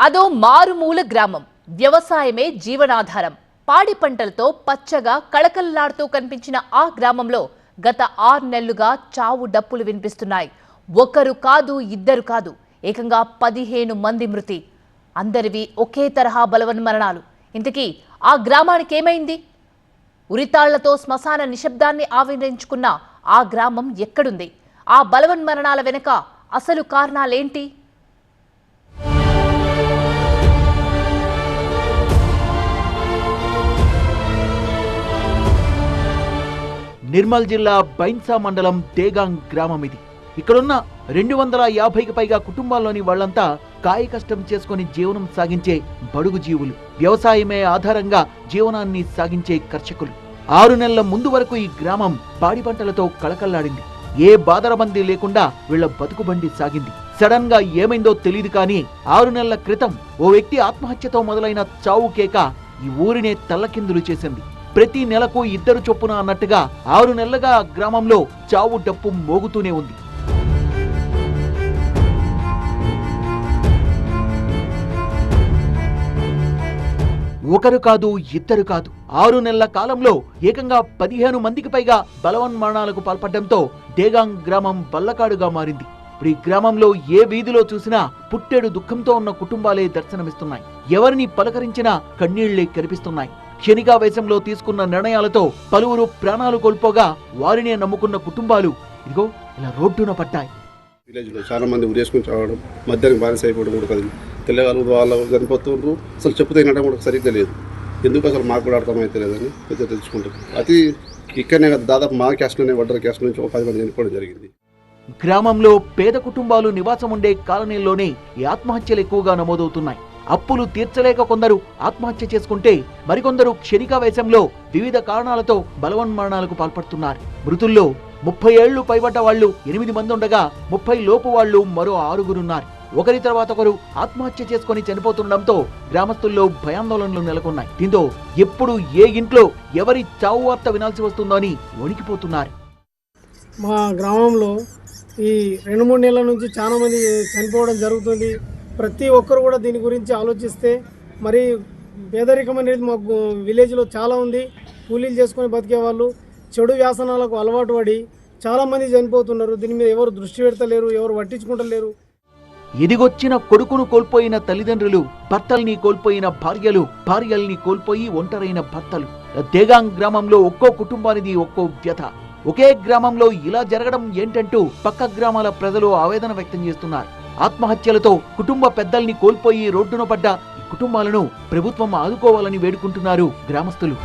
అదో మారుమూల గ్రామం. వ్యవసాయమే జీవనాధారం. పాడి పంటలతో పచ్చగా కళకళలాడుతూ కనిపించిన ఆ గ్రామంలో గత ఆరు నెలలుగా చావు డప్పులు వినిపిస్తున్నాయి. ఒకరు కాదు ఇద్దరు కాదు. ఏకంగా పదిహేను మంది మృతి. అందరివి ఒకే తరహా బలవన్మరణాలు. ఇంతకీ ఆ గ్రామానికి ఏమైంది? ఉరితాళ్ళతో శ్మశాన నిశ్శబ్దాన్ని ఆవరించుకున్న ఆ గ్రామం ఎక్కడుంది? ఆ బలవన్మరణాల వెనుక అసలు కారణాలేంటి? నిర్మల్ జిల్లా బైన్సా మండలం తేగాంగ్ గ్రామం ఇది. ఇక్కడున్న రెండు వందల యాభైకి పైగా కుటుంబాల్లోని వాళ్ళంతా కాయ కష్టం చేసుకొని జీవనం సాగించే బడుగు జీవులు. వ్యవసాయమే ఆధారంగా జీవనాన్ని సాగించే కర్షకులు. ఆరు నెలల ముందు వరకు ఈ గ్రామం పాడి పంటలతో కళకల్లాడింది ఏ బాదరబందీ లేకుండా వీళ్ళ బతుకుబండి సాగింది. సడన్గా ఏమైందో తెలియదు కానీ ఆరు నెలల క్రితం ఓ వ్యక్తి ఆత్మహత్యతో మొదలైన చావు కేక ఈ ఊరినే తల్లకిందులు చేసింది. ప్రతి నెలకు ఇద్దరు చొప్పున అన్నట్టుగా ఆరు నెలలుగా గ్రామంలో చావు డప్పు మోగుతూనే ఉంది. ఒకరు కాదు ఇద్దరు కాదు. ఆరు నెలల కాలంలో ఏకంగా పదిహేను మందికి పైగా బలవన్మరణాలకు పాల్పడడంతో డేగాంగ్ గ్రామం బల్లకాడుగా మారింది. ఇప్పుడు ఈ గ్రామంలో ఏ వీధిలో చూసినా పుట్టెడు దుఃఖంతో ఉన్న కుటుంబాలే దర్శనమిస్తున్నాయి. ఎవరిని పలకరించినా కన్నీళ్ళే కనిపిస్తున్నాయి. క్షణికావేశంలో తీసుకున్న నిర్ణయాలతో పలువురు ప్రాణాలు కోల్పోగా వారినే నమ్ముకున్న కుటుంబాలు ఇదిగో ఇలా రోడ్డున పడ్డాయి. విలేజ్లో చాలా మంది ఉరేసుకుని చావడం మధ్యాహ్నం బానిస అయిపోవడం కూడా కదిలి తెల్లవాళ్ళు వాళ్ళు చనిపోతుండ్రు. అసలు చెప్పు తినడం కూడా సరిగ్గా లేదు. ఎందుకు అసలు మాకు కూడా అర్థమైతే లేదని పెద్ద తెలుసుకుంటారు. అతి ఇక్కడనే కాదు దాదాపు మా క్యాస్ట్లోనే వడ్డర క్యాస్ట్ నుంచి ఒక పది మంది చనిపోవడం జరిగింది. గ్రామంలో పేద కుటుంబాలు నివాసం ఉండే కాలనీల్లోనే ఈ ఆత్మహత్యలు ఎక్కువగా నమోదవుతున్నాయి. అప్పులు తీర్చలేక కొందరు ఆత్మహత్య చేసుకుంటే మరికొందరు క్షణికావేశంలో వివిధ కారణాలతో బలవన్మరణాలకు పాల్పడుతున్నారు. మృతుల్లో ముప్పై ఏళ్ళు పైబడ్డ వాళ్ళు ఎనిమిది మంది ఉండగా ముప్పై లోపు వాళ్ళు మరో ఆరుగురున్నారు. ఒకరి తర్వాత ఒకరు ఆత్మహత్య చేసుకొని చనిపోతుండటంతో గ్రామస్తుల్లో భయాందోళనలు నెలకొన్నాయి. దీంతో ఎప్పుడు ఏ ఇంట్లో ఎవరి చావు వార్త వినాల్సి వస్తుందో అని వణికిపోతున్నారు. మా గ్రామంలో ఈ రెండు మూడు నెలల నుంచి చాలా మంది చనిపోవడం జరుగుతుంది. ప్రతి ఒక్కరు కూడా దీని గురించి ఆలోచిస్తే మరి పేదరికం అనేది మాకు విలేజ్లో చాలా ఉంది. కూలీలు చేసుకొని బతికే వాళ్ళు చెడు వ్యాసనాలకు అలవాటు పడి చాలామంది చనిపోతున్నారు. దీని మీద ఎవరు దృష్టి పెడతలేరు ఎవరు పట్టించుకుంటలేరు. ఎదిగొచ్చిన కొడుకును కోల్పోయిన తల్లిదండ్రులు భర్తల్ని కోల్పోయిన భార్యలు భార్యల్ని కోల్పోయి ఒంటరైన భర్తలు. దేగాంగ్ గ్రామంలో ఒక్కో కుటుంబానిది ఒక్కో వ్యథ ఒకే గ్రామంలో ఇలా జరగడం ఏంటంటూ పక్క గ్రామాల ప్రజలు ఆవేదన వ్యక్తం చేస్తున్నారు. ఆత్మహత్యలతో కుటుంబ పెద్దల్ని కోల్పోయి రోడ్డున పడ్డ కుటుంబాలను ప్రభుత్వం ఆదుకోవాలని వేడుకుంటున్నారు గ్రామస్తులు.